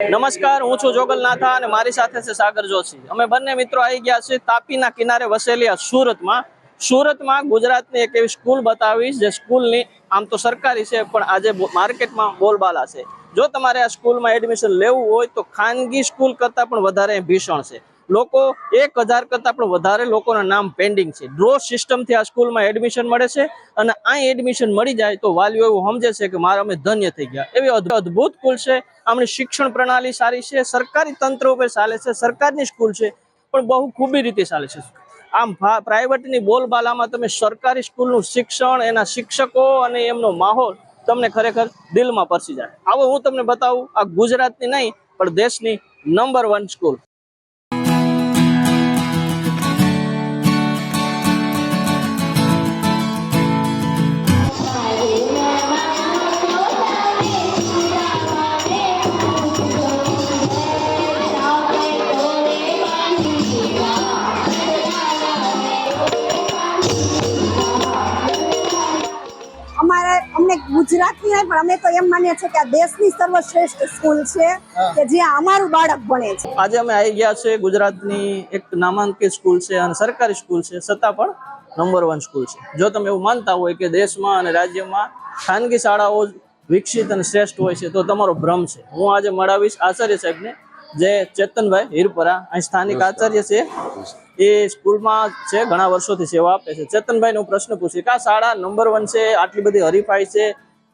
નમસ્કાર, હું છું જોગલનાથા અને મારી સાથે છે સાગર જોશી. અમે બંને મિત્રો આવી ગયા છીએ તાપીના કિનારે વસેલી સુરતમાં. સુરતમાં ગુજરાતની એક એવી સ્કૂલ બતાવીશ જે સ્કૂલની આમ તો સરકારી છે, પણ આજે માર્કેટમાં બોલબાલા છે. જો તમારે આ સ્કૂલમાં એડમિશન લેવું હોય તો ખાનગી સ્કૂલ કરતાં પણ વધારે ભીષણ છે. લોકો એક હજાર કરતાં પણ વધારે લોકોના નામ પેન્ડિંગ છે. ડ્રો સિસ્ટમથી આ સ્કૂલમાં એડમિશન મળે છે અને અહીં એડમિશન મળી જાય તો વાલીઓ એવું સમજે છે કે મારા અમે ધન્ય થઈ ગયા. એવી અદભુત સ્કૂલ છે. આમની શિક્ષણ પ્રણાલી સારી છે. સરકારી તંત્ર ઉપર ચાલે છે. સરકારની સ્કૂલ છે. પણ બહુ ખૂબી રીતે ચાલે છે. આમ પ્રાઇવેટની બોલબાલામાં તમે સરકારી સ્કૂલનું શિક્ષણ, એના શિક્ષકો અને એમનો માહોલ તમને ખરેખર દિલમાં પરસી જાય. આવો હું તમને બતાવું, આ ગુજરાતની નહીં, પણ દેશની નંબર વન સ્કૂલ ગુજરાતની નહીં પણ અમે તો એમ માનીએ છીએ કે આ દેશની સર્વશ્રેષ્ઠ સ્કૂલ છે કે જ્યાં અમારું બાળક ભણે છે. આજે અમે આવી ગયા છે ગુજરાતની એક નામાંકિત સ્કૂલ છે અને સરકારી સ્કૂલ છે છતાં પણ નંબર વન સ્કૂલ છે. જો તમે એવું માનતા હોય કે દેશમાં અને રાજ્યમાં ખાનગી શાળાઓ વિકસિત અને શ્રેષ્ઠ હોય છે તો તમારો ભ્રમ છે. હું આજે મળાવીશ આચાર્ય સાહેબને. જે ચેતનભાઈ હિરપરા અહીં સ્થાનિક આચાર્ય છે. એ સ્કૂલમાં છે ઘણા વર્ષોથી સેવા આપે છે. ચેતનભાઈને હું પ્રશ્ન પૂછી કે આ શાળા નંબર વન છે આટલી બધી હરીફાઈ છે?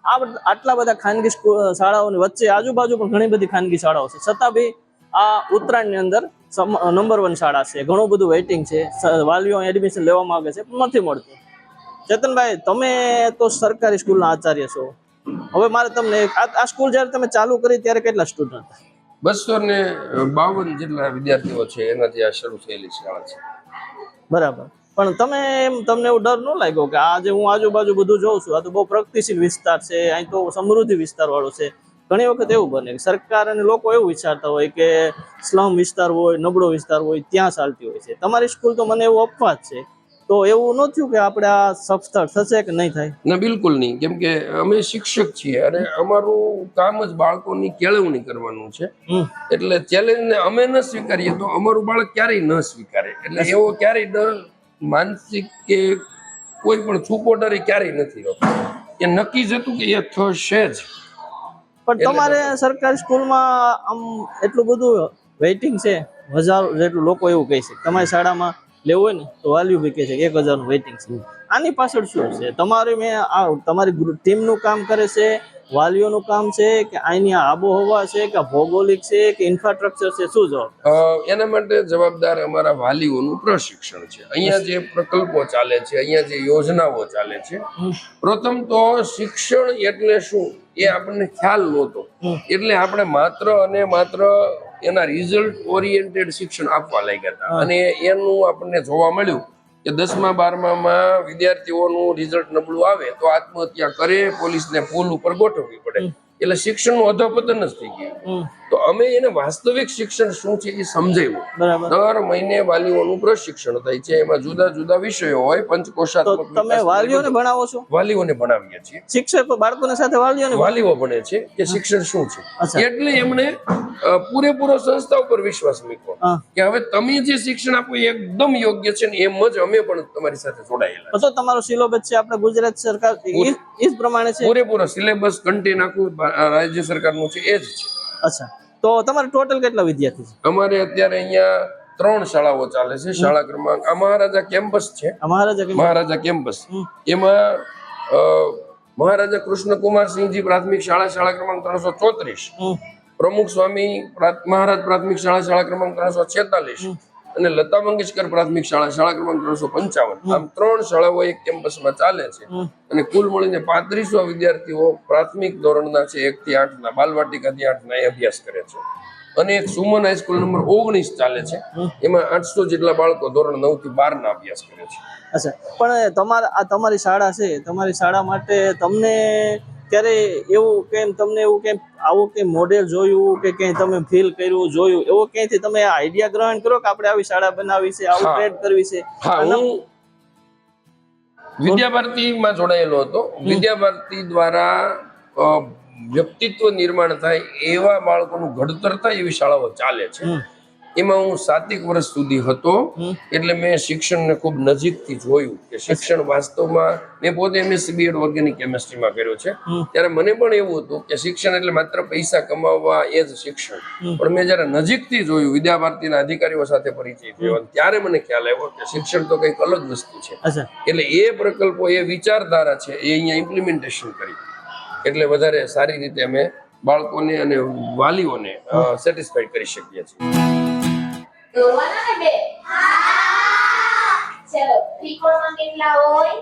આ આટલા બધા ખાનગી શાળાઓની વચ્ચે આજુબાજુ પણ ઘણી બધી ખાનગી શાળાઓ છે. છતાં બી આ ઉત્તરાયણની અંદર નંબર વન શાળા છે. ઘણું બધું વેઇટિંગ છે. વાલીઓ એડમિશન લેવા માંગે છે પણ નથી મળતું. ચેતનભાઈ તમે તો સરકારી સ્કૂલના આચાર્ય છો. હવે મારે તમને આ આ સ્કૂલ જ્યારે તમે ચાલુ કરી ત્યારે કેટલા સ્ટુડન્ટ હતા? બસો ને બાવન જેટલા વિદ્યાર્થીઓ છે એનાથી આ શરૂ થયેલી શાળા છે. બરાબર. પણ તમે એમ તમને એવું ડર ન લાગ્યો કે આજે હું આજુબાજુ બધું જોઉં છું આ તો બહુ પ્રગતિશીલ વિસ્તાર છે અહીં તો સમૃદ્ધિ વિસ્તાર વાળો છે. ઘણી વખત એવું બને સરકાર અને લોકો એવું વિચારતા હોય કે સ્લમ વિસ્તાર હોય નબળો વિસ્તાર હોય ત્યાં ચાલતી હોય છે. તમારી સ્કૂલ તો મને એવું અપવાદ છે. તો એવું ન થયું કે આપણે આ સફળ થશે કે નહીં થાય? ના બિલકુલ નહીં. કેમ કે અમે શિક્ષક છીએ અને અમારું કામ જ બાળકોની કેળવણી કરવાનું છે. એટલે ચેલેન્જને અમે ન સ્વીકારીએ તો અમારું બાળક ક્યારેય ન સ્વીકારે. એટલે એવો ક્યારેય ડર માનસિક કે કોઈ પણ છૂપો ડર ક્યારેય નથી હોતો. એ નક્કી જ હતું કે એ થશે જ. પણ તમારે સરકારી સ્કૂલમાં આમ એટલું બધું વેઇટિંગ છે? હજારો જેટલું લોકો એવું કહે છે. તમારી શાળામાં લેવું હોય ને તો વાલીઓ બી કહે છે એક હજારનું વેઇટિંગ છે. આની પાછળ શું છે? તમારી મેં આ તમારી ટીમનું કામ કરે છે વાલીઓનું કામ છે કે અહીંની આબોહવા છે કે ભૌગોલિક છે કે ઇન્ફ્રાસ્ટ્રક્ચર છે શું જવાબ? એના માટે જવાબદાર અમારા વાલીઓનું પ્રશિક્ષણ છે. અહીંયા જે પ્રકલ્પો ચાલે છે અહીંયા જે યોજનાઓ ચાલે છે પ્રથમ તો શિક્ષણ એટલે શું? એ આપણને ખ્યાલ નહોતો. એટલે આપણે માત્ર અને માત્ર એના રિઝલ્ટ ઓરિએન્ટેડ શિક્ષણ આપવા લાગ્યા હતા. અને એનું આપણને જોવા મળ્યું કે દસમા, બારમામાં વિદ્યાર્થીઓનું રિઝલ્ટ નબળું આવે તો આત્મહત્યા કરે, પોલીસને પુલ ઉપર ગોઠવવી પડે. એટલે શિક્ષણનું અધોપતન જ થઈ ગયું. તો અમે એને વાસ્તવિક શિક્ષણ શું છે એ સમજાવ્યું. દર મહિને વાલીઓનું પ્રશિક્ષણ થાય છે. એમાં જુદા જુદા વિષયો હોય તો પંચકોષાત્મક તમે વાલીઓને ભણાવો છો? વાલીઓને ભણાવીએ છીએ. શિક્ષક બાળકોને સાથે વાલીઓને વાલીઓ ભણે છે કે શિક્ષણ શું છે. એટલે એમણે પૂરેપૂરો સંસ્થા ઉપર વિશ્વાસ મૂક્યો. કે હવે તમે જે શિક્ષણ આપો એ એકદમ યોગ્ય છે ને એમ જ અમે પણ તમારી સાથે જોડાયેલા તો તમારો સિલેબસ છે આપણે ગુજરાત સરકાર ઈ પ્રમાણે છે? પૂરેપૂરો સિલેબસ કન્ટેન આખું રાજ્ય સરકારનું છે એ જ છે. અચ્છા. તો તમારે ટોટલ કેટલા વિદ્યાર્થી છે? અમારે અત્યારે અહીંયા ત્રણ શાળાઓ ચાલે છે. શાળા ક્રમાંક આ મહારાજા કેમ્પસ છે. મહારાજા મહારાજા કેમ્પસ. એમાં મહારાજા કૃષ્ણકુમાર સિંહજી પ્રાથમિક શાળા શાળા ક્રમાંક ત્રણસો ચોત્રીસ. પ્રમુખ સ્વામી મહારાજ પ્રાથમિક શાળા શાળા ક્રમાંક ત્રણસો છેતાલીસ. અને લતા મંગેશકર પ્રાથમિક શાળા શાળા ક્રમાંક ત્રણસો પંચાવન. આમ ત્રણ શાળાઓ એક કેમ્પસમાં ચાલે છે. અને કુલ મળીને પાંત્રીસો વિદ્યાર્થીઓ પ્રાથમિક ધોરણના છે એક થી આઠ ના બાલવાટિકાથી આઠ ના એ અભ્યાસ કરે છે. અને એક સુમન હાઈસ્કૂલ નંબર ઓગણીસ ચાલે છે. એમાં આઠસો જેટલા બાળકો ધોરણ નવથી બાર ના અભ્યાસ કરે છે. અચ્છા. પણ તમારા આ તમારી શાળા છે. તમારી શાળા માટે તમને ક્યારે એવું કેમ તમને એવું કેમ આવું કે મોડેલ જોયું કે ક્યાંય તમે ફીલ કર્યું જોયું? એવો ક્યાંયથી તમે આઈડિયા ગ્રહણ કરો કે આપણે આવી શાળા બનાવી છે આવું ટ્રેડ કરવી છે? વિદ્યાભારતીમાં જોડાયેલો હતો. વિદ્યાભારતી દ્વારા વ્યક્તિત્વ નિર્માણ થાય એવા બાળકોનું ઘડતર થાય એવી શાળાઓ ચાલે છે. એમાં હું સાતેક વર્ષ સુધી હતો. એટલે મેં શિક્ષણને ખૂબ નજીકથી જોયું કે શિક્ષણ વાસ્તવમાં મેં પોતે એમએસસી બીએડ ઓર્ગેનિક કેમેસ્ટ્રીમાં કર્યો છે. ત્યારે મને પણ એવું હતું કે શિક્ષણ એટલે માત્ર પૈસા કમાવવા એ જ શિક્ષણ. પણ મેં જ્યારે નજીકથી જોયું વિદ્યાભારતીના અધિકારીઓ સાથે પરિચય થયો ત્યારે મને ખ્યાલ આવ્યો કે શિક્ષણ તો કંઈક અલગ વસ્તુ છે. એટલે એ પ્રકલ્પો એ વિચારધારા છે એ અહીંયા ઇમ્પ્લિમેન્ટેશન કરી. એટલે વધારે સારી રીતે અમે બાળકોને અને વાલીઓને સેટિસ્ફાઈડ કરી શકીએ છીએ. દોરવાના બે? ચલો, ત્રિકોણમાં કેટલા હોય?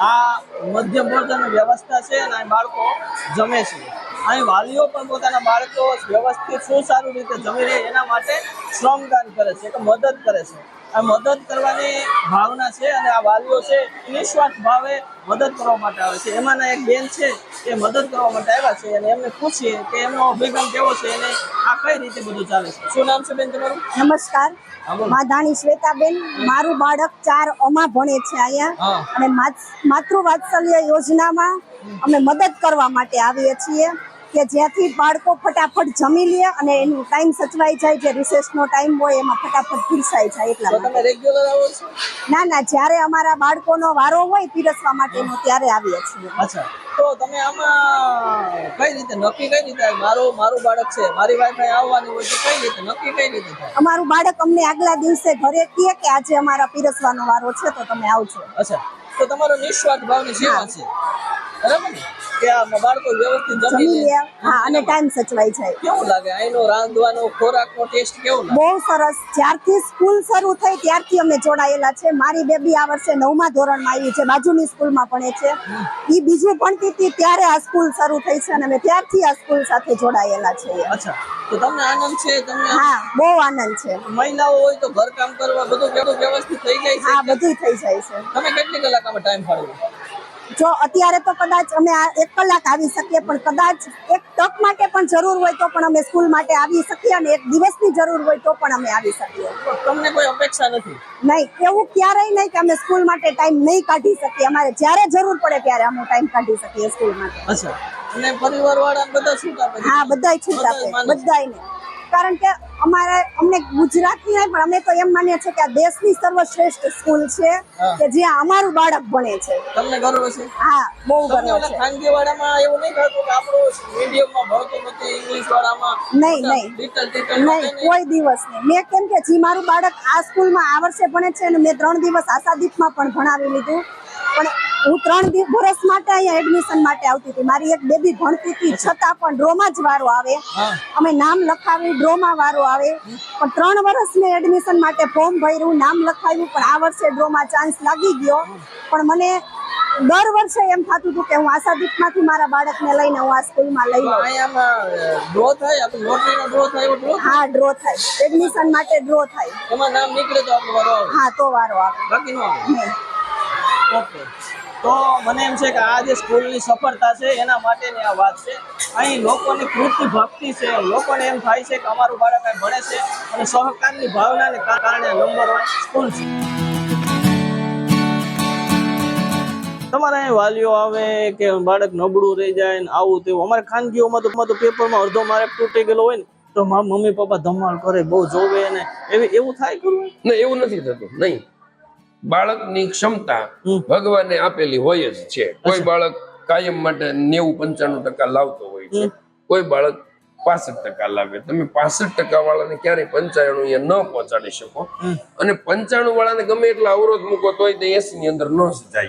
આ મધ્યમ ભોજન વ્યવસ્થા છે અને બાળકો જમે છે. અહીં વાલીઓ પણ પોતાના બાળકો વ્યવસ્થિત સુસારું રીતે જમી રહે એના માટે શ્રમદાન કરે છે કે મદદ કરે છે. આ મદદ કરવાની ભાવના છે અને આ વાલીઓ છે નિસ્વાર્થ ભાવે મદદ કરવા માટે આવે છે. એમાંના એક બેન છે એ મદદ કરવા માટે આવ્યા છે અને એમને પૂછીએ કે એમનો અભિગમ કેવો છે અને આ કઈ રીતે બધું ચાલે છે. શું નામ છે બેન તમારું? નમસ્કાર. માધાણી શ્વેતાબેન. મારું બાળક ચાર અમા ભણે છે અહીંયા. અને માત- વાત્સલ્ય યોજનામાં અમે મદદ કરવા માટે આવીએ છીએ. કે જ્યાંથી બાળકો ફટાફટ જમી લે અને એનું ટાઈમ સચવાઈ જાય જે રિસેસનો ટાઈમ હોય એમાં ફટાફટ પીરસાઈ જાય એટલા માટે. ના ના જ્યારે અમારા બાળકોનો વારો હોય પીરસવા માટેનો ત્યારે આવીએ છીએ. અચ્છા. તો તમે આમાં કઈ રીતે નક્કી કઈ રીતે? મારો મારું બાળક છે મારી વાઈફ આવવાની હોય તો કઈ રીતે નક્કી કઈ રીતે અમારું બાળક અમને આગલા દિવસે ઘરે કહે કે આજે અમારા પીરસવાનો વારો છે તો તમે આવજો. અચ્છા. તો તમારો નિસ્વાર્થ ભાવની સેવા છે. બરાબર ને? કે આ બાળકો વ્યવસ્થિત જમી લે. હા અને ટાઈમ સચવાય જાય. કેવું લાગે? અહીંનો રાંધવાનો ખોરાકનો ટેસ્ટ કેવો લાગે? બહુ સરસ. જ્યારથી સ્કૂલ શરૂ થઈ ત્યારથી અમે જોડાયેલા છે. મારી બેબી આ વર્ષે નવમા ધોરણમાં આવી છે. બાજુની સ્કૂલમાં ભણે છે. ઈ બીજું ભણતી હતી ત્યારે આ સ્કૂલ શરૂ થઈ છે અને અમે ત્યારથી આ સ્કૂલ સાથે જોડાયેલા છે. અચ્છા. તો તમને આનંદ છે? તમને હા બહુ આનંદ છે. મહિલાઓ હોય તો ઘર કામ કરવા બધું વ્યવસ્થિત થઈ જાય હા છે બધું થઈ જાય છે. તમે કેટલી કલાકમાં ટાઈમ ફાળવો જો અત્યારે તો કદાચ અમે આ એક કલાક આવી શકીએ પણ કદાચ એક તક માટે પણ જરૂર હોય તો પણ અમે સ્કૂલ માટે આવી શકીએ અને એક દિવસની જરૂર હોય તો પણ અમે આવી શકીએ. તમને કોઈ અપેક્ષા નથી? નહીં એવું ક્યારેય નહીં કે અમે સ્કૂલ માટે ટાઈમ નહીં કાઢી શકીએ. અમારે જ્યારે જરૂર પડે ત્યારે અમે ટાઈમ કાઢી શકીએ સ્કૂલ માટે. અચ્છા. અને પરિવાર વાળા બધા શું આપે હા બધાય છૂટ આપે. બધાય છે. કારણ કે અમારે અમને ગુજરાતની નહીં પણ અમે તો એમ માનીએ છીએ કે આ દેશની સર્વશ્રેષ્ઠ સ્કૂલ છે કે જ્યાં અમારું બાળક ભણે છે. તમને ગર્વ છે? હા બહુ ગર્વ છે. ખાનગી વાળામાં એવું નહીં થતું કે આપણું મીડિયમમાં ભણતો નથી ઇંગ્લિશ વાળામાં નહીં, નહીં. નહીં કોઈ દિવસ નહીં. મેં કેમ કે જી મારું બાળક આ સ્કૂલમાં આ વર્ષે ભણે છે અને મેં ત્રણ દિવસ આશાદીપમાં પણ ભણાવી લીધું. પણ હું ત્રણ વર્ષ માટે અહીંયા એડમિશન માટે આવતી હતી. મારી એક બેબી ભણતી હતી છતાં પણ ડ્રોમાં જ વારો આવે. અમે નામ લખાવી ડ્રોમાં વારો આવે. પણ ત્રણ વર્ષ મેં એડમિશન માટે ફોર્મ ભર્યું નામ લખાવ્યું પણ આ વર્ષે ડ્રોમાં ચાન્સ લાગી ગયો. પણ મને દર વર્ષે એમ થતું હતું કે હું આશાદીપમાંથી મારા બાળકને લઈને હું આ સ્કૂલમાં લઈ લઉં. હા ડ્રો થાય. એડમિશન માટે ડ્રો થાય. હા તો વારો આવે. બાકી. ઓકે તો મને એમ છે કે આ જે સ્કૂલની સફળતા છે, એના માટેની આ વાત છે. અહીં લોકોની કૃતિ ભક્તિ છે. લોકોને એમ થાય છે કે અમારું બાળક અહીં ભણે છે અને સહકારની ભાવનાને કારણે નંબર વન સ્કૂલ છે. તમારા અહીં વાલીઓ આવે કે બાળક નબળું રહી જાય ને આવું તેવું. અમારે ખાનગીઓમાં તો પેપરમાં અડધો માર્ક તૂટી ગયેલો હોય ને, તો મારા મમ્મી, પપ્પા ધમાલ કરે, બહુ જોવે ને. એવી, એવું થાય ખરું? ના એવું નથી થતું. નહીં. બાળકની ક્ષમતા. ભગવાને આપેલી હોય જ છે. કોઈ બાળક કાયમ માટે નેવું પંચાણું ટકા લાવતો હોય છે. કોઈ બાળક પાસઠ ટકા લાવે. તમે પાસઠ ટકા વાળાને ક્યારેય પંચાણું ન પહોંચાડી શકો. અને પંચાણું વાળાને ગમે એટલા અવરોધ મૂકો તોય તે એસી ની અંદર ન જાય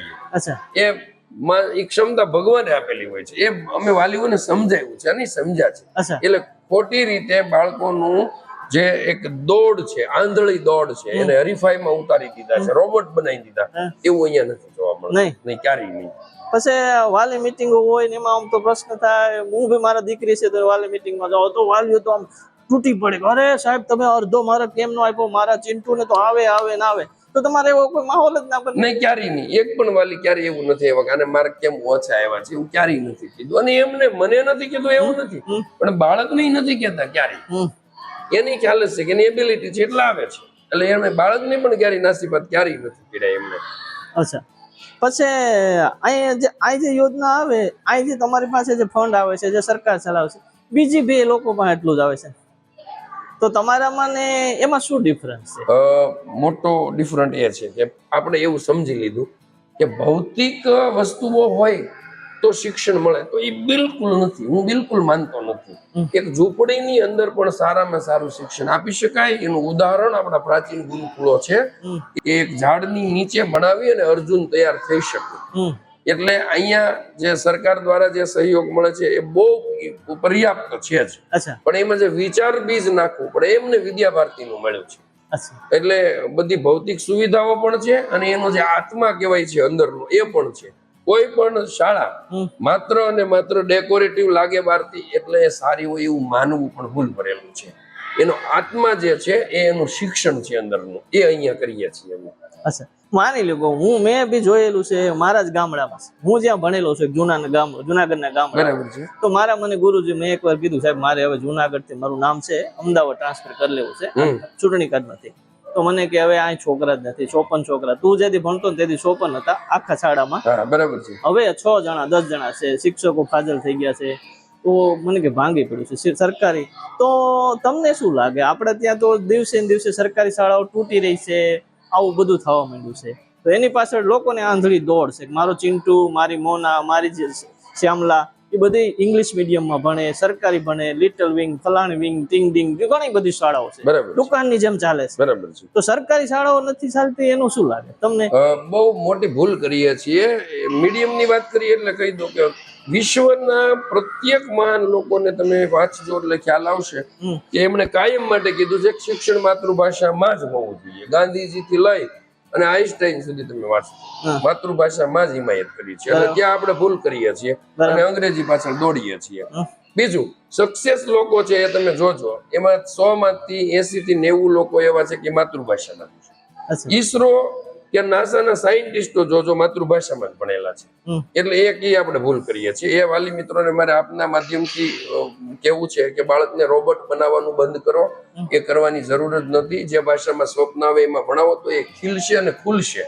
એ માં- એ ક્ષમતા ભગવાને આપેલી હોય છે. એ અમે વાલીઓને સમજાવ્યું છે અને સમજ્યા છે. એટલે ખોટી રીતે બાળકોનું જે એક દોડ છે આંધળી દોડ છે એને હરીફાઈમાં ઉતારી દીધા છે રોબોટ બનાવી દીધા. એવું અહીંયા નથી જોવા મળે નહીં. ક્યારેય નહીં. પછી વાલી મિટિંગો હોય ને એમાં આમ તો પ્રશ્ન થાય હું બી મારા દીકરી છે તો વાલી મિટિંગમાં જાઓ તો વાલીઓ તો આમ તૂટી પડે અરે સાહેબ તમે અડધો મારા કેમ નો આપ્યો? મારા ચિંટુ ને તો આવે આવે ના આવે. તો તમારે એવો કોઈ માહોલ જ ના બને. નહીં ક્યારેય નહીં. એક પણ વાલી ક્યારેય એવું નથી આવ્યા અને મારે કેમ ઓછા આવ્યા છે? એવું ક્યારેય નથી કીધું. અને એમને મને નથી કીધું એવું નથી. પણ બાળકને ય નથી કહેતા ક્યારેય. એની ખ્યાલ જ છે કે એની એબિલિટી છે એટલે આવે છે. એટલે એમણે બાળકને પણ ક્યારેય નાસીપાત ક્યારેય નથી પીડાય એમને. અચ્છા. પછી અહીંયા જે અહીં જે યોજના આવે અહીંથી તમારી પાસે જે ફંડ આવે છે જે સરકાર ચલાવે છે બીજી બે લોકો પણ એટલું જ આવે છે. તો તમારામાં ને એમાં શું ડિફરન્સ છે? મોટો ડિફરન્ટ એ છે કે આપણે એવું સમજી લીધું કે ભૌતિક વસ્તુઓ હોય તો શિક્ષણ મળે. તો એ બિલકુલ નથી. હું બિલકુલ માનતો નથી. એક ઝૂંપડીની અંદર પણ સારામાં સારું શિક્ષણ આપી શકાય. એનું ઉદાહરણ આપણા પ્રાચીન ગુરુકુળો છે. કે એક ઝાડની નીચે ભણાવી અને અર્જુન તૈયાર થઈ શકે. એટલે અહીંયા જે સરકાર દ્વારા જે સહયોગ મળે છે એ બહુ પર્યાપ્ત છે જ. પણ એમાં જે વિચાર બીજ નાખવું પડે એમને વિદ્યા ભારતીનું મળ્યું છે. એટલે બધી ભૌતિક સુવિધાઓ પણ છે અને એનો જે આત્મા કહેવાય છે અંદરનો એ પણ છે. કોઈ પણ શાળા. માત્ર અને માત્ર ડેકોરેટિવ લાગે બારતી એટલે એ સારી હોય એવું માનવું પણ ભૂલ ભરેલું છે. એનો આત્મા જે છે એ એનું શિક્ષણ છે અંદરનું. એ અહીંયા કરીએ છીએ અમે. અચ્છા. માની લો કે હું મેં બી જોયેલું છે મારા જ ગામડામાં. હું જ્યાં ભણેલો છું જૂના ગામ જુનાગઢના ગામ બરાબર છે. તો મારા મને ગુરુજી મેં એકવાર કીધું સાહેબ મારે હવે જુનાગઢથી મારું નામ છે અમદાવાદ ટ્રાન્સફર કરી લેવું છે. ચૂંટણી ચૂંટણી કાર્ડમાંથી. તો મને કે હવે આ છોકરા જ નથી ચોપન છોકરા. તું જેથી ભણતો ને તેથી ચોપન હતા આખા શાળામાં. બરાબર છે. હવે છ જણા દસ જણા છે શિક્ષકો ફાજલ થઈ ગયા છે. તો મને કે ભાંગી પડ્યું છે સરકારી. તો તમને શું લાગે? આપણે ત્યાં તો દિવસે ને દિવસે સરકારી શાળાઓ તૂટી રહી છે આવું બધું થવા માંડ્યું છે. તો એની પાછળ લોકોને આંધળી દોડ છે મારો ચિંટુ મારી મોના મારી જે શ્યામલા એ બધી ઇંગ્લિશ મીડિયમમાં ભણે સરકારી ભણે લિટલ વિંગ ફલાણી વિંગ ટિંગ ડિંગ ઘણી બધી શાળાઓ છે. દુકાનની જેમ ચાલે છે. બરાબર છે. તો સરકારી શાળાઓ નથી ચાલતી એનું શું લાગે? તમને? બહુ મોટી ભૂલ કરીએ છીએ. મીડિયમની વાત કરીએ એટલે કહી દો કે વિશ્વના પ્રત્યેક મહાન લોકોને તમે વાંચજો એટલે ખ્યાલ આવશે કે એમણે કાયમ માટે કીધું છે શિક્ષણ માતૃભાષામાં જ હોવું જોઈએ. ગાંધીજીથી લઈ અને આઈન્સ્ટાઈન સુધી તમે વાંચો માતૃભાષામાં જ હિમાયત કરી છે. અને. ત્યાં આપણે ભૂલ કરીએ છીએ. અને અંગ્રેજી પાછળ દોડીએ છીએ. બીજું સક્સેસ લોકો છે એ તમે જોજો એમાં સો માંથી એસી થી નેવું લોકો એવા છે કે માતૃભાષાના ઈસરો કે નાસાના સાયન્ટિસ્ટો જોજો માતૃભાષામાં જ ભણેલા છે. એટલે એક એ આપણે ભૂલ કરીએ છીએ. એ વાલી મિત્રોને મારે આપના માધ્યમથી કેવું છે કે બાળકને રોબોટ બનાવવાનું બંધ કરો. એ કરવાની જરૂર જ નથી. જે ભાષામાં સ્વપ્ન આવે એમાં ભણાવો તો એ ખીલશે અને ખુલશે.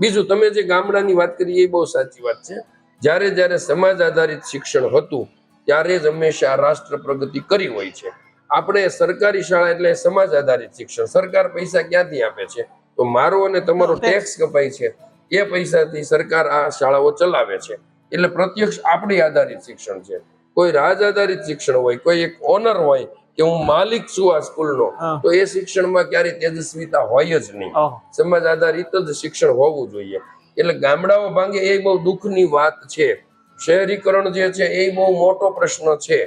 બીજું તમે જે ગામડાની વાત કરી એ બહુ સાચી વાત છે. જ્યારે જ્યારે સમાજ આધારિત શિક્ષણ હતું ત્યારે જ હંમેશા રાષ્ટ્ર પ્રગતિ કરી હોય છે. આપણે સરકારી શાળા એટલે સમાજ આધારિત શિક્ષણ. સરકાર પૈસા ક્યાંથી આપે છે? તો મારો અને તમારો ટેક્સ કપાય છે. એ પૈસાથી સરકાર આ શાળાઓ ચલાવે છે. એટલે પ્રત્યક્ષ આપણી આધારિત શિક્ષણ છે. કોઈ રાજ આધારિત શિક્ષણ હોય કોઈ એક ઓનર હોય કે હું માલિક છું આ સ્કૂલનો તો એ શિક્ષણમાં ક્યારેય તેજસ્વીતા હોય જ નહીં. સમાજ આધારિત જ શિક્ષણ હોવું જોઈએ. એટલે ગામડાઓ ભાંગે એ બહુ દુઃખની વાત છે. શહેરીકરણ જે છે એ બહુ મોટો પ્રશ્ન છે.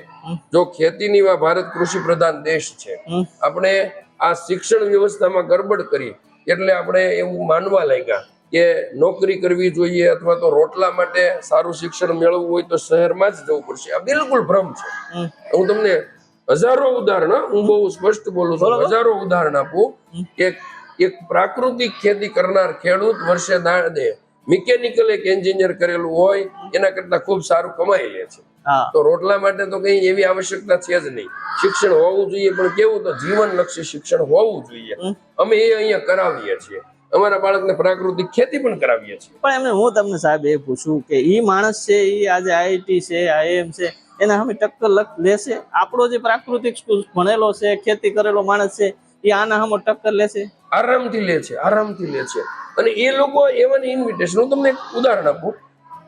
જો ખેતીની ભારત કૃષિ પ્રધાન દેશ છે. આપણે આ શિક્ષણ વ્યવસ્થામાં ગરબડ કરી. એટલે આપણે એવું માનવા લાગ્યા કે નોકરી કરવી જોઈએ અથવા તો રોટલા માટે સારું શિક્ષણ મેળવવું હોય તો શહેરમાં જ જવું પડશે. આ બિલકુલ ભ્રમ છે. હું તમને હજારો ઉદાહરણ હું બહુ સ્પષ્ટ બોલું છું. હજારો ઉદાહરણ આપું કે એક પ્રાકૃતિક ખેતી કરનાર ખેડૂત વર્ષે દાણ દે મિકેનિકલ એક એન્જિનિયર કરેલું હોય એના કરતા ખૂબ સારું કમાઈ લે છે. તો રોટલા માટે તો કઈ એવી આવશ્યકતા છે જ નહીં. શિક્ષણ હોવું જોઈએ પણ કેવું તો જીવનલક્ષી શિક્ષણ હોવું જોઈએ. અમે એ અહીંયા કરાવીએ છીએ. અમારા બાળકને પ્રાકૃતિક ખેતી પણ કરાવીએ છીએ. પણ એમને હું તમને સાહેબ એ પૂછું કે એ માણસ છે એ આજે આઈઆઈટી છે આઈએમ છે એના સામે ટક્કર લેશે? આપણો જે પ્રાકૃતિક સ્કૂલ ભણેલો છે ખેતી કરેલો માણસ છે એ આના સામે ટક્કર લેશે? આરામથી લે છે આરામથી લે છે. અને એ લોકો એવાની ઇન્વિટેશન હું તમને એક ઉદાહરણ આપું.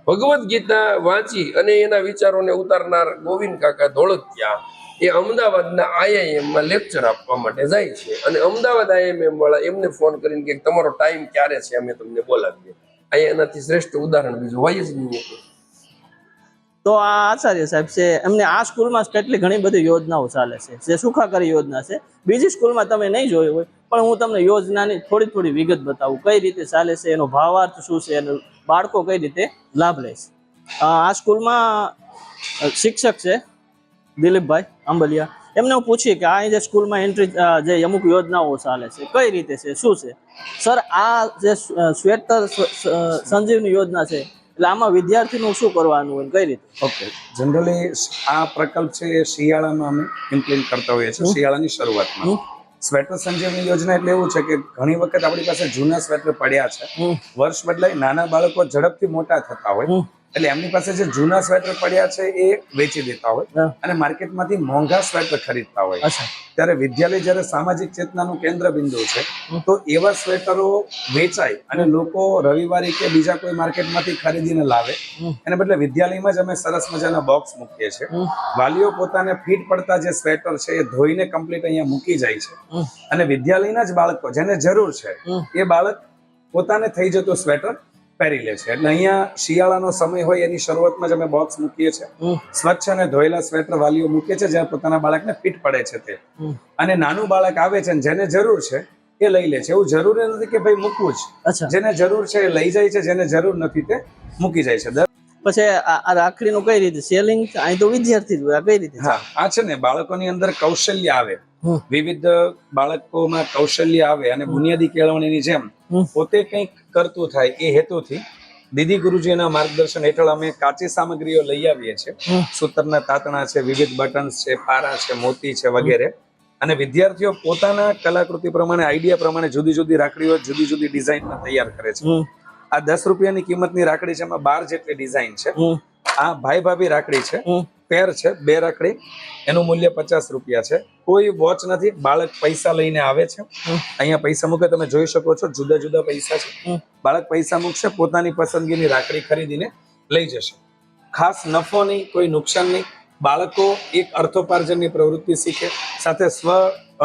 ભગવદ્ ગીતા વાંચી અને એના વિચારોને ઉતારનાર ગોવિંદ કાકા ધોળકિયા એ અમદાવાદના આઈઆઈએમમાં લેક્ચર આપવા માટે જાય છે. અને અમદાવાદ આઈઆઈએમ વાળા એમને ફોન કરીને કે તમારો ટાઈમ ક્યારે છે અમે તમને બોલાવીએ. અહીંયા એનાથી શ્રેષ્ઠ ઉદાહરણ બીજું હોય જ નહીં. તો આ આચાર્ય સાહેબ છે, એમને આ સ્કૂલમાં કેટલી ઘણી બધી યોજનાઓ ચાલે છે, જે સુખાકારી યોજના છે. બીજી સ્કૂલમાં તમે નહીં જોયું હોય પણ હું તમને યોજનાની થોડી થોડી વિગત બતાવું. કઈ રીતે ચાલે છે એનો ભાવાર્થ શું છે અને બાળકો કઈ રીતે લાભ લે છે. આ સ્કૂલમાં શિક્ષક છે દિલીપભાઈ આંબલિયા. એમને હું પૂછી કે આ જે સ્કૂલમાં એન્ટ્રી જે અમુક યોજનાઓ ચાલે છે કઈ રીતે છે શું છે? સર આ જે શ્વેતર સંજીવની યોજના છે એટલે આમાં વિદ્યાર્થીનું શું કરવાનું હોય કઈ રીતે? ઓકે. જનરલી આ પ્રકલ્પ છે એ શિયાળામાં અમે ઇમ્પ્લિમેન્ટ કરતા હોઈએ છીએ શિયાળાની શરૂઆતમાં. સ્વેટર સંજીવની યોજના એટલે એવું છે કે ઘણી વખત આપણી પાસે જૂના સ્વેટર પડ્યા છે. વર્ષ બદલાય નાના બાળકો ઝડપથી મોટા થતા હોય. એટલે એમની પાસે જે જૂના સ્વેટર પડ્યા છે એ વેચી દેતા હોય અને માર્કેટમાંથી મોંઘા સ્વેટર ખરીદતા હોય. ત્યારે વિદ્યાલય જ્યારે સામાજિક ચેતનાનું કેન્દ્ર બિંદુ છે તો એવા સ્વેટરો વેચાય અને લોકો રવિવારે કે બીજા કોઈ માર્કેટમાંથી ખરીદીને લાવે. એને બદલે વિદ્યાલયમાં જ અમે સરસ મજાના બોક્સ મૂકીએ છીએ. વાલીઓ પોતાને ફિટ પડતા જે સ્વેટર છે એ ધોઈને કમ્પ્લીટ અહીંયા મૂકી જાય છે. અને વિદ્યાલયના જ બાળકો જેને જરૂર છે એ બાળક પોતાને થઈ જતું સ્વેટર પહેરી લે છે. એટલે અહીંયા શિયાળાનો સમય હોય એની શરૂઆતમાં જ અમે બોક્સ મૂકીએ છીએ. સ્વચ્છ અને ધોયેલા સ્વેટર વાલીઓ મૂકીએ છીએ જ્યાં પોતાના બાળકને ફિટ પડે છે તે. અને નાનું બાળક આવે છે અને જેને જરૂર છે એ લઈ લે છે. એવું જરૂરી નથી કે ભાઈ મૂકવું જ. જેને જરૂર છે એ લઈ જાય છે જેને જરૂર નથી તે મૂકી જાય છે. પછી આ આ રાખડીનું કઈ રીતે? સેલિંગ અહીં તો વિદ્યાર્થી કઈ રીતે? હા આ છે ને બાળકોની અંદર કૌશલ્ય આવે. વિવિધ બાળકોમાં કૌશલ્ય આવે અને બુનિયાદી કેળવણીની જેમ પોતે કંઈક કરતું થાય એ હેતુથી દીદી ગુરુજીના માર્ગદર્શન હેઠળ અમે કાચી સામગ્રીઓ લઈ આવીએ છીએ. સૂતરના તાતણા છે વિવિધ બટન્સ છે પારા છે મોતી છે વગેરે. અને વિદ્યાર્થીઓ પોતાના કલાકૃતિ પ્રમાણે આઈડિયા પ્રમાણે જુદી જુદી રાખડીઓ જુદી જુદી ડિઝાઇનમાં તૈયાર કરે છે. આ દસ રૂપિયાની કિંમતની રાખડી છે એમાં બાર જેટલી ડિઝાઇન છે. આ ભાઈ ભાભી રાખડી છે. પેર છે બે રાખડી. એનું મૂલ્ય પચાસ રૂપિયા છે. કોઈ વોચ નથી બાળક પૈસા લઈને આવે છે. અહીંયા પૈસા મૂકે તમે જોઈ શકો છો જુદા જુદા પૈસા છે. બાળક પૈસા મૂકશે પોતાની પસંદગીની રાખડી ખરીદીને લઈ જશે. ખાસ નફો નહીં કોઈ નુકસાન નહીં. બાળકો એક અર્થોપાર્જનની પ્રવૃત્તિ શીખે સાથે સ્વ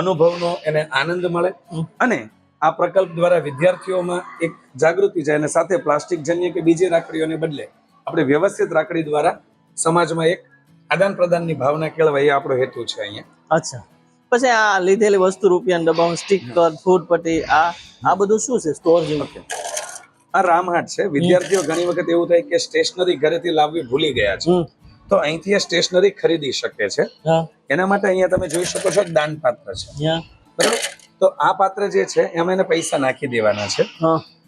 અનુભવનો એને આનંદ મળે. અને આ પ્રકલ્પ દ્વારા વિદ્યાર્થીઓમાં એક જાગૃતિ જાય અને સાથે પ્લાસ્ટિક જન્ય કે બીજી રાખડીઓને બદલે આપણે વ્યવસ્થિત રાખડી દ્વારા સમાજમાં એક આદાન પ્રદાનની ભાવના કેળવાય એ આપણો હેતુ છે અહીંયા. અચ્છા. પછી આ લીધેલી વસ્તુ રૂપિયાના ડબ્બામાં સ્ટીકર ફૂડ પટ્ટી આ આ બધું શું છે? સ્ટોર જેવું? આ રામહાટ છે. વિદ્યાર્થીઓ ઘણી વખત એવું થાય કે સ્ટેશનરી ઘરેથી લાવવી ભૂલી ગયા છે. તો અહીંથી એ સ્ટેશનરી ખરીદી શકે છે. એના માટે અહીંયા તમે જોઈ શકો છો દાન પાત્ર છે. બરાબર? તો આ પાત્ર જે છે એમાં એને પૈસા નાખી દેવાના છે.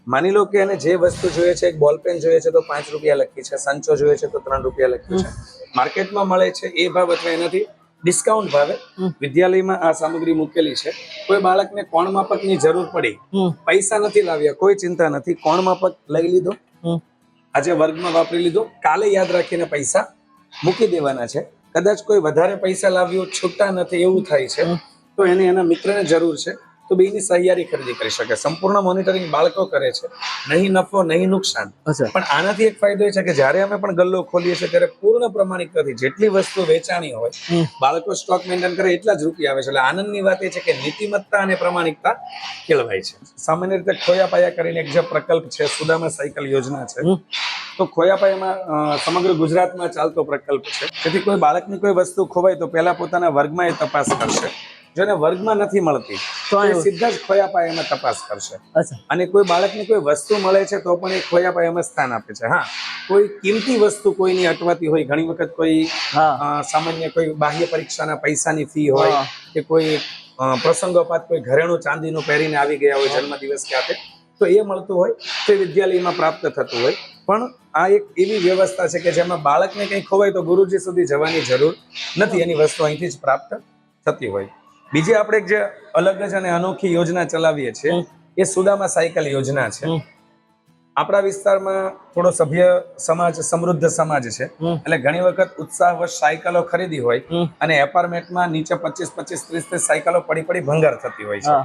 માની લો કે એને જે વસ્તુ જોઈએ છે એક બોલ પેન જોઈએ છે તો પાંચ રૂપિયા લખી છે. સંચો જોઈએ છે તો ત્રણ રૂપિયા લખ્યું છે. માર્કેટમાં મળે છે એ ભાવ અથવા એનાથી ડિસ્કાઉન્ટ ભાવે. વિદ્યાલયમાં આ સામગ્રી મૂકેલી છે. કોઈ બાળકને કોણ માપકની જરૂર પડી? પૈસા નથી લાવ્યા કોઈ ચિંતા નથી. કોણ માપક લઈ લીધો? આજે વર્ગમાં વાપરી લીધો. કાલે યાદ રાખીને પૈસા મૂકી દેવાના છે. કદાચ કોઈ વધારે પૈસા લાવ્યો છૂટતા નથી એવું થાય છે. તો એને એના મિત્રને જરૂર છે. તો બેની સહિયારી ખરીદી કરી શકે. સંપૂર્ણ મોનિટરિંગ બાળકો કરે છે. નહીં નફો નહીં નુકસાન. પણ આનાથી એક ફાયદો એ છે કે જ્યારે અમે પણ ગલ્લો ખોલીએ છીએ ત્યારે પૂર્ણ પ્રમાણિકતાથી જેટલી વસ્તુ વેચાણી હોય બાળકો સ્ટોક મેન્ટેન કરે એટલા જ રૂપિયા આવે છે. એટલે આનંદની વાત એ છે કે નીતિમત્તા અને પ્રમાણિકતા કેળવાય છે. સામાન્ય રીતે ખોયા પાયા કરીને એક જે પ્રકલ્પ છે સુદામા સાયકલ યોજના છે તો ખોયા પાયામાં સમગ્ર ગુજરાતમાં ચાલતો પ્રકલ્પ છે. તેથી કોઈ બાળકની કોઈ વસ્તુ ખોવાય તો પહેલા પોતાના વર્ગમાં એ તપાસ કરશે. જો વર્ગમાં નથી મળતી તો એ સીધા જ ખોયા પાયામાં તપાસ કરશે. અને કોઈ બાળકને કોઈ વસ્તુ મળે છે તો પણ એ ખોયા પાયામાં સ્થાન આપે છે. હા કોઈ કિંમતી વસ્તુ કોઈની અટવાતી હોય ઘણી વખત કોઈ સામાન્ય કોઈ બાહ્ય પરીક્ષાના પૈસાની ફી હોય કે કોઈ પ્રસંગોપાત કોઈ ઘરેણું ચાંદીનું પહેરીને આવી ગયા હોય જન્મદિવસ કે આપે તો એ મળતું હોય તે વિદ્યાલયમાં પ્રાપ્ત થતું હોય. પણ આ એક એવી વ્યવસ્થા છે કે જેમાં બાળકને કંઈ ખોવાય તો ગુરુજી સુધી જવાની જરૂર નથી. એની વસ્તુ અહીંથી જ પ્રાપ્ત થતી હોય. બીજી આપણે જે અલગ જ અને અનોખી યોજના ચલાવીએ છીએ એ સુદામા સાયકલ યોજના છે. આપણા વિસ્તારમાં થોડો સભ્ય સમાજ સમૃદ્ધ સમાજ છે. એટલે ઘણી વખત ઉત્સાહવશ સાયકલો ખરીદી હોય. અને એપાર્ટમેન્ટમાં નીચે પચીસ પચીસ ત્રીસ ત્રીસ સાયકલો પડી પડી ભંગાર થતી હોય છે.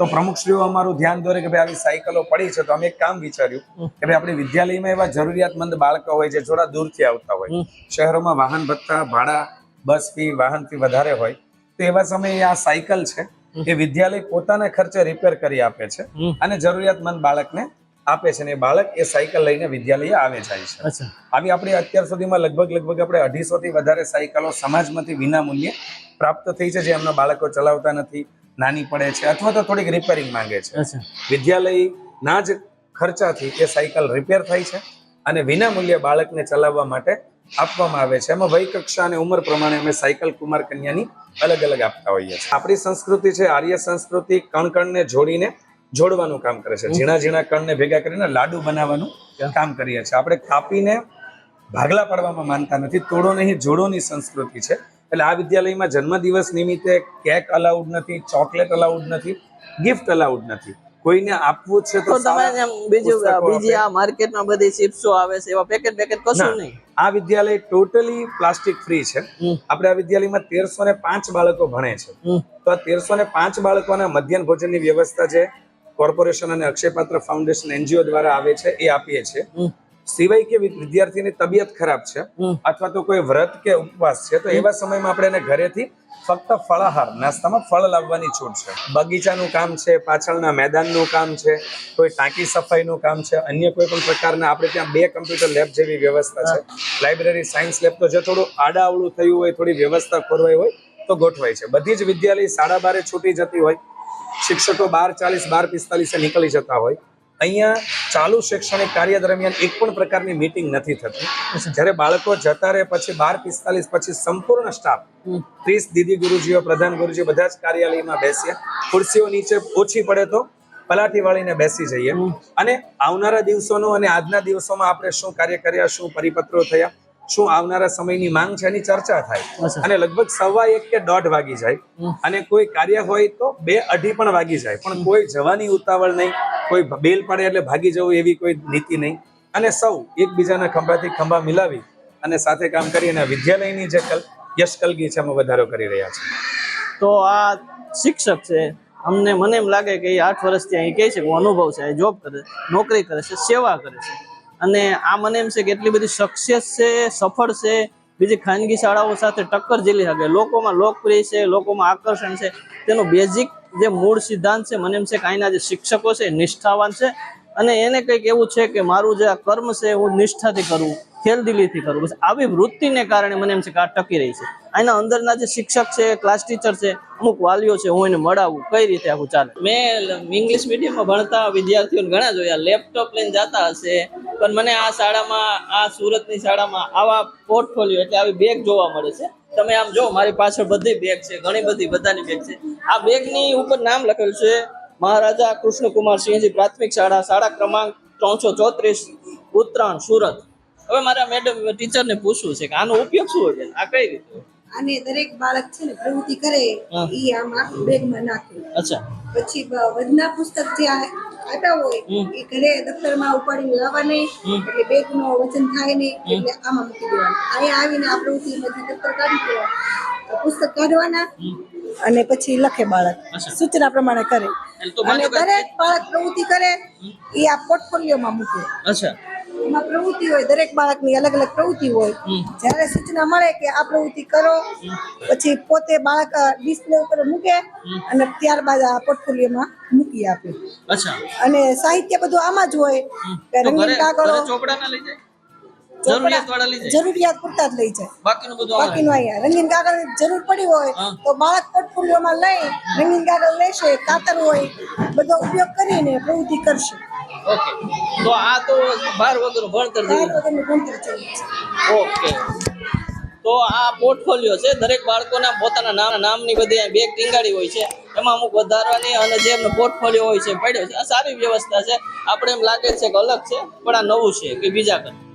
તો પ્રમુખશ્રીઓ અમારું ધ્યાન દોરે કે ભાઈ આવી સાયકલો પડી છે તો અમે એક કામ વિચાર્યું કે ભાઈ આપણી વિદ્યાલયમાં એવા જરૂરિયાતમંદ બાળકો હોય જે થોડા દૂરથી આવતા હોય. શહેરોમાં વાહન ભત્તા ભાડા બસ ફી વાહન ફી વધારે હોય. તો એવા સમયે આ સાયકલ છે એ વિદ્યાલય પોતાના ખર્ચે રિપેર કરી આપે છે અને જરૂરિયાતમંદ બાળકને આપે છે અને એ બાળક એ સાયકલ લઈને વિદ્યાલય આવે જાય છે. આવી આપણી અત્યાર સુધીમાં લગભગ લગભગ આપણે અઢીસો થી વધારે સાયકલો સમાજમાંથી વિના મૂલ્યે પ્રાપ્ત થઈ છે જે એમના બાળકો ચલાવતા નથી નાની પડે છે અથવા તો થોડીક રિપેરિંગ માંગે છે. વિદ્યાલયના જ ખર્ચાથી એ સાયકલ રિપેર થાય છે અને વિના મૂલ્યે બાળકને ચલાવવા માટે આપવામાં આવે છે. એમાં વય કક્ષા અને ઉંમર પ્રમાણે અમે સાયકલ કુમાર કન્યાની અલગ અલગ આપતા હોઈએ છીએ. આપણી સંસ્કૃતિ છે આર્ય સંસ્કૃતિ કણ કણને જોડીને જોડવાનું કામ કરે છે. ઝીણા ઝીણા કણને ભેગા કરીને લાડુ બનાવવાનું કામ કરીએ છીએ. આપણે કાપીને ભાગલા પાડવામાં માનતા નથી. તોડો નહીં જોડોની સંસ્કૃતિ છે. એટલે આ વિદ્યાલયમાં જન્મદિવસ નિમિત્તે કેક અલાઉડ નથી ચોકલેટ અલાઉડ નથી ગિફ્ટ અલાઉડ નથી. કોઈને આપવું છે તો તમે બીજું બીજી આ માર્કેટમાં બધી ચિપ્સો આવે છે એવા પેકેટ પેકેટ કશું નહીં? આ વિદ્યાલય ટોટલી પ્લાસ્ટિક ફ્રી છે. આપણે આ વિદ્યાલયમાં તેરસો ને પાંચ બાળકો ભણે છે. તો આ તેરસો ને પાંચ બાળકોના મધ્યાહન ભોજનની વ્યવસ્થા છે કોર્પોરેશન અને અક્ષયપાત્ર ફાઉન્ડેશન એનજીઓ દ્વારા આવે છે એ આપીએ છીએ. સિવાય કે વિદ્યાર્થીની તબિયત ખરાબ છે અથવા તો કોઈ વ્રત કે ઉપવાસ છે તો એવા સમયમાં આપણે એને ઘરેથી ફક્ત ફળાહાર નાસ્તામાં ફળ લાવવાની છૂટ છે. બગીચાનું કામ છે પાછળના મેદાનનું કામ છે કોઈ ટાંકી સફાઈનું કામ છે અન્ય કોઈ પણ પ્રકારના આપણે ત્યાં બે કમ્પ્યુટર લેબ જેવી વ્યવસ્થા છે. લાઇબ્રેરી સાયન્સ લેબ તો જે થોડું આડાઅવળું થયું હોય થોડી વ્યવસ્થા ખોરવાઈ હોય તો ગોઠવાય છે. બધી જ વિદ્યાલય સાડા બારે છૂટી જતી હોય શિક્ષકો બાર ચાલીસ બાર પિસ્તાલીસે નીકળી જતા હોય. અહીંયા ચાલુ શૈક્ષણિક કાર્ય દરમિયાન એક પણ પ્રકારની મીટિંગ નથી થતી. જ્યારે બાળકો જતા રહે પછી બાર પિસ્તાલીસ પછી સંપૂર્ણ સ્ટાફ ત્રીસ દીદી ગુરુજીઓ પ્રધાન ગુરુજીઓ બધા જ કાર્યાલયમાં બેસીએ. ખુરશીઓ નીચે ઓછી પડે તો પલાઠી વાળીને બેસી જઈએ. અને આવનારા દિવસોનું અને આજના દિવસોમાં આપણે શું કાર્ય કર્યા શું પરિપત્રો થયા શું આવનારા સમયની માંગ છે એની ચર્ચા થાય. અને લગભગ સવા એક કે દોઢ વાગી જાય. અને કોઈ કાર્ય હોય તો બે અઢી પણ વાગી જાય. પણ કોઈ જવાની ઉતાવળ નહીં. કોઈ બેલ પડે એટલે ભાગી જવું એવી કોઈ નીતિ નહીં. અને સૌ એકબીજાના ખંભાથી ખંભા મિલાવી અને સાથે કામ કરી અને વિદ્યાલયની જે કલ યશ કલગી છે એમાં વધારો કરી રહ્યા છે તો આ શિક્ષક છે અમને મને એમ લાગે કે એ આઠ વર્ષથી અહીં કહે છે કે અનુભવ છે જોબ કરે નોકરી કરે છે સેવા કરે છે. અને આ મને એમ છે કે એટલી બધી સક્સેસ છે, સફળ છે. બીજી ખાનગી શાળાઓ સાથે ટક્કર ઝીલી શકે. લોકોમાં લોકપ્રિય છે, લોકોમાં આકર્ષણ છે. તેનો બેઝિક જે મૂળ સિદ્ધાંત છે, મને એમ છે કે અહીંના જે શિક્ષકો છે નિષ્ઠાવાન છે. અને એને કંઈક એવું છે કે મારું જે આ કર્મ છે હું નિષ્ઠાથી કરું. ખેલદિલીથી કરું. બસ આવી વૃત્તિને કારણે મને એમ છે કે આ ટકી રહી છે. આના અંદરના જે શિક્ષક છે ક્લાસ ટીચર છે, અમુક વાલીઓ છે, હું એને મળાવું. કઈ રીતે આવું ચાલે? મેં ઇંગ્લિશ મીડિયમમાં ભણતા વિદ્યાર્થીઓને ઘણા જોયા. લેપટોપ લઈને જતા હશે, પણ મને આ શાળામાં, આ સુરતની શાળામાં આવા પોર્ટફોલિયો એટલે આવી બેગ જોવા મળે છે. તમે આમ જો, મારી પાછળ બધી બેગ છે, ઘણી બધી, બધાની બેગ છે. આ બેગની ઉપર નામ લખેલું છે, મહારાજા કૃષ્ણકુમાર સિંહજી પ્રાથમિક શાળા શાળા ક્રમાંક ત્રણસો ચોત્રીસ, ઉત્તરાયણ, સુરત. હવે મારા મેડમ ટીચરને પૂછવું છે કે આનો ઉપયોગ શું હોય આ કઈ રીતે? અને દરેક બાળક છે ને પ્રવૃત્તિ કરે એ આમાં બેગમાં નાખે. અચ્છા. પછી વજના વધના પુસ્તક જે આ- આપ્યા હોય એ ઘરે દફતરમાં ઉપાડીને લાવવા નહીં બેગ એટલે બેગનો વજન થાય નહીં એટલે આમાં મૂકી દેવાનું. અહીંયા આવીને આ પ્રવૃત્તિમાંથી દફતર કાઢી દેવા પુસ્તક કાઢવાના અને પછી લખે બાળક. સૂચના પ્રમાણે કરે. અને દરેક બાળક પ્રવૃત્તિ કરે એ આ પોર્ટફોલિયોમાં મૂકે. અચ્છા. એમાં પ્રવૃત્તિ હોય દરેક બાળકની અલગ અલગ પ્રવૃત્તિ હોય. જ્યારે સૂચના મળે કે આ પ્રવૃત્તિ કરો પછી પોતે બાળક ડિસ્પ્લે ઉપર મૂકે અને ત્યારબાદ આ પોર્ટફોલિયોમાં મૂકી આપે. અને સાહિત્ય બધું આમાં જ હોય. કે રંગીન કાગળો. ચોપડા ના લઈ જાય? જરૂરિયાત વાળા લઈ જાય. જરૂરિયાત પૂરતા જ લઈ જાય. બાકીનું બધું બાકીનું અહીંયા. રંગીન કાગળ જરૂર પડી હોય તો બાળક પોર્ટફોલિયોમાં લઈ રંગીન કાગળ લેશે કાતર હોય બધો ઉપયોગ કરીને પ્રવૃત્તિ કરશે. ઓકે. તો આ તો બાર વગરનું ભણતર ત્યાર જેવું વગરનું ભણતર ચાલે ઓકે. તો આ પોર્ટફોલિયો છે દરેક બાળકોના પોતાના નામ નામની બધી બેગ ટીંગાડી હોય છે. એમાં અમુક વધારવાની અને જે એમનો પોર્ટફોલિયો હોય છે પડ્યો છે. આ સારી વ્યવસ્થા છે. આપણે એમ લાગે છે કે અલગ છે પણ આ નવું છે કે બીજા કરતા